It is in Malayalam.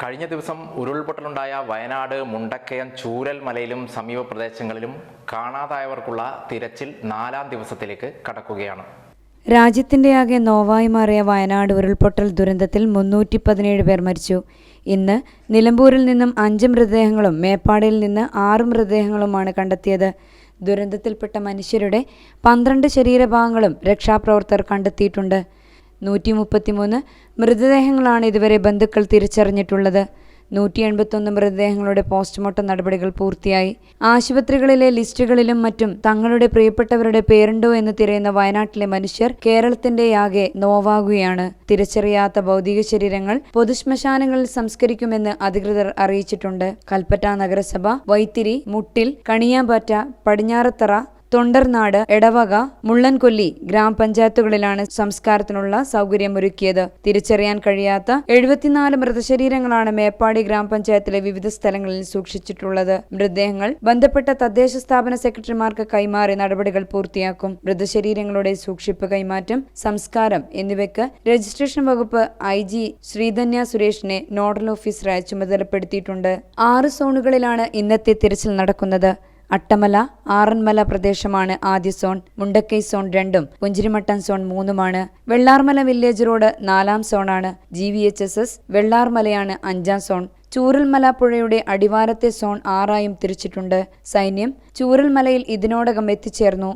കഴിഞ്ഞ ദിവസം ഉരുൾപൊട്ടലുണ്ടായ വയനാട് മുണ്ടക്കയം ചൂരൽ മലയിലും സമീപ പ്രദേശങ്ങളിലും കാണാതായവർക്കുള്ള തിരച്ചിൽ നാലാം ദിവസത്തിലേക്ക് കടക്കുകയാണ്. രാജ്യത്തിന്റെയാകെ നോവായി മാറിയ വയനാട് ഉരുൾപൊട്ടൽ ദുരന്തത്തിൽ മുന്നൂറ്റി പതിനേഴ് പേർ മരിച്ചു. ഇന്ന് നിലമ്പൂരിൽ നിന്നും അഞ്ച് മൃതദേഹങ്ങളും മേപ്പാടിയിൽ നിന്ന് ആറ് മൃതദേഹങ്ങളുമാണ് കണ്ടെത്തിയത്. ദുരന്തത്തിൽപ്പെട്ട മനുഷ്യരുടെ പന്ത്രണ്ട് ശരീരഭാഗങ്ങളും രക്ഷാപ്രവർത്തകർ കണ്ടെത്തിയിട്ടുണ്ട്. നൂറ്റി മുപ്പത്തിമൂന്ന് മൃതദേഹങ്ങളാണ് ഇതുവരെ ബന്ധുക്കൾ തിരിച്ചറിഞ്ഞിട്ടുള്ളത്. നൂറ്റി എൺപത്തൊന്ന് മൃതദേഹങ്ങളുടെ പോസ്റ്റ്മോർട്ടം നടപടികൾ പൂർത്തിയായി. ആശുപത്രികളിലെ ലിസ്റ്റുകളിലും മറ്റും തങ്ങളുടെ പ്രിയപ്പെട്ടവരുടെ പേരുണ്ടോ എന്ന് തിരയുന്ന വയനാട്ടിലെ മനുഷ്യർ കേരളത്തിന്റെയാകെ നോവാകുകയാണ്. തിരിച്ചറിയാത്ത ഭൗതിക ശരീരങ്ങൾ പൊതുശ്മശാനങ്ങളിൽ സംസ്കരിക്കുമെന്ന് അധികൃതർ അറിയിച്ചിട്ടുണ്ട്. കൽപ്പറ്റ നഗരസഭ വൈത്തിരി മുട്ടിൽ കണിയാമ്പാറ്റ പടിഞ്ഞാറത്തറ തൊണ്ടർനാട് എടവക മുള്ളൻകൊല്ലി ഗ്രാമപഞ്ചായത്തുകളിലാണ് സംസ്കാരത്തിനുള്ള സൗകര്യമൊരുക്കിയത്. തിരിച്ചറിയാൻ കഴിയാത്ത എഴുപത്തിനാല് മൃതശരീരങ്ങളാണ് മേപ്പാടി ഗ്രാമപഞ്ചായത്തിലെ വിവിധ സ്ഥലങ്ങളിൽ സൂക്ഷിച്ചിട്ടുള്ളത്. മൃതദേഹങ്ങൾ ബന്ധപ്പെട്ട തദ്ദേശ സ്ഥാപന സെക്രട്ടറിമാർക്ക് കൈമാറി നടപടികൾ പൂർത്തിയാക്കും. മൃതശരീരങ്ങളുടെ സൂക്ഷിപ്പ് കൈമാറ്റം സംസ്കാരം എന്നിവയ്ക്ക് രജിസ്ട്രേഷൻ വകുപ്പ് ഐ ജി ശ്രീധന്യ സുരേഷിനെ നോഡൽ ഓഫീസറായി ചുമതലപ്പെടുത്തിയിട്ടുണ്ട്. ആറ് സോണുകളിലാണ് ഇന്നത്തെ തിരച്ചിൽ നടക്കുന്നത്. അട്ടമല ആറന്മല പ്രദേശമാണ് ആദ്യ സോൺ മുണ്ടക്കൈ സോൺ രണ്ടും പുഞ്ചിരിമട്ടം സോൺ മൂന്നുമാണ്. വെള്ളാർമല വില്ലേജ് റോഡ് നാലാം സോണാണ്. G V H S S വെള്ളാർമലയാണ് അഞ്ചാം സോൺ. ചൂരൽമല പുഴയുടെ അടിവാരത്തെ സോൺ ആറായും തിരിച്ചിട്ടുണ്ട്. സൈന്യം ചൂരൽമലയിൽ ഇതിനോടകം എത്തിച്ചേർന്നു.